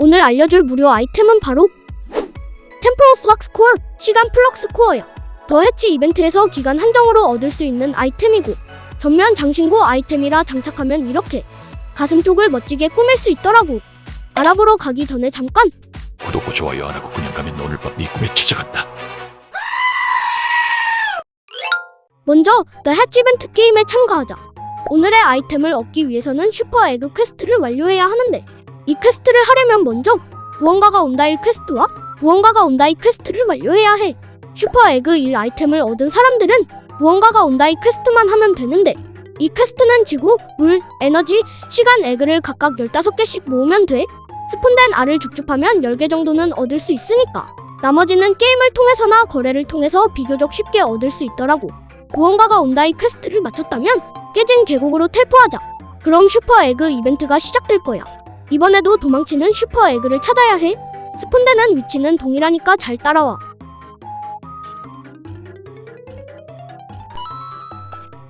오늘 알려줄 무료 아이템은 바로 템포 플럭스 코어 시간 플럭스 코어야. 더 해치 이벤트에서 기간 한정으로 얻을 수 있는 아이템이고 전면 장신구 아이템이라 장착하면 이렇게 가슴 쪽을 멋지게 꾸밀 수 있더라고. 알아보러 가기 전에 잠깐 구독과 좋아요 안 하고 그냥 가면 오늘 밤 네 꿈에 찾아간다. 먼저 The Hatch 이벤트 게임에 참가하자. 오늘의 아이템을 얻기 위해서는 슈퍼 에그 퀘스트를 완료해야 하는데 이 퀘스트를 하려면 먼저 무언가가 온다일 퀘스트와 무언가가 온다이 퀘스트를 완료해야 해. 슈퍼 에그 1 아이템을 얻은 사람들은 무언가가 온다이 퀘스트만 하면 되는데 이 퀘스트는 지구, 물, 에너지, 시간 에그를 각각 15개씩 모으면 돼. 스폰된 알을 죽죽하면 10개 정도는 얻을 수 있으니까 나머지는 게임을 통해서나 거래를 통해서 비교적 쉽게 얻을 수 있더라고. 무언가가 온다이 퀘스트를 마쳤다면 깨진 계곡으로 텔포하자. 그럼 슈퍼 에그 이벤트가 시작될 거야. 이번에도 도망치는 슈퍼 에그를 찾아야 해. 스폰되는 위치는 동일하니까 잘 따라와.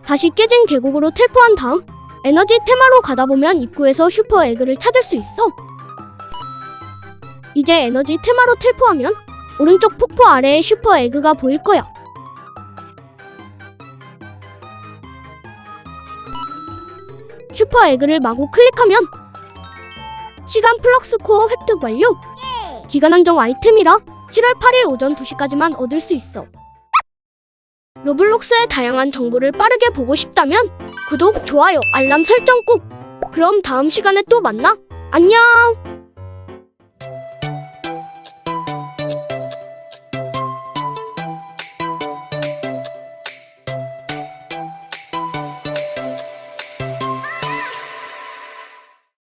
다시 깨진 계곡으로 텔포한 다음 에너지 테마로 가다 보면 입구에서 슈퍼 에그를 찾을 수 있어. 이제 에너지 테마로 텔포하면 오른쪽 폭포 아래에 슈퍼 에그가 보일 거야. 슈퍼 에그를 마구 클릭하면 시간 플럭스 코어 획득 완료. 기간 한정 아이템이라 7월 8일 오전 2시까지만 얻을 수 있어. 로블록스의 다양한 정보를 빠르게 보고 싶다면 구독, 좋아요, 알람 설정 꾹. 그럼 다음 시간에 또 만나. 안녕.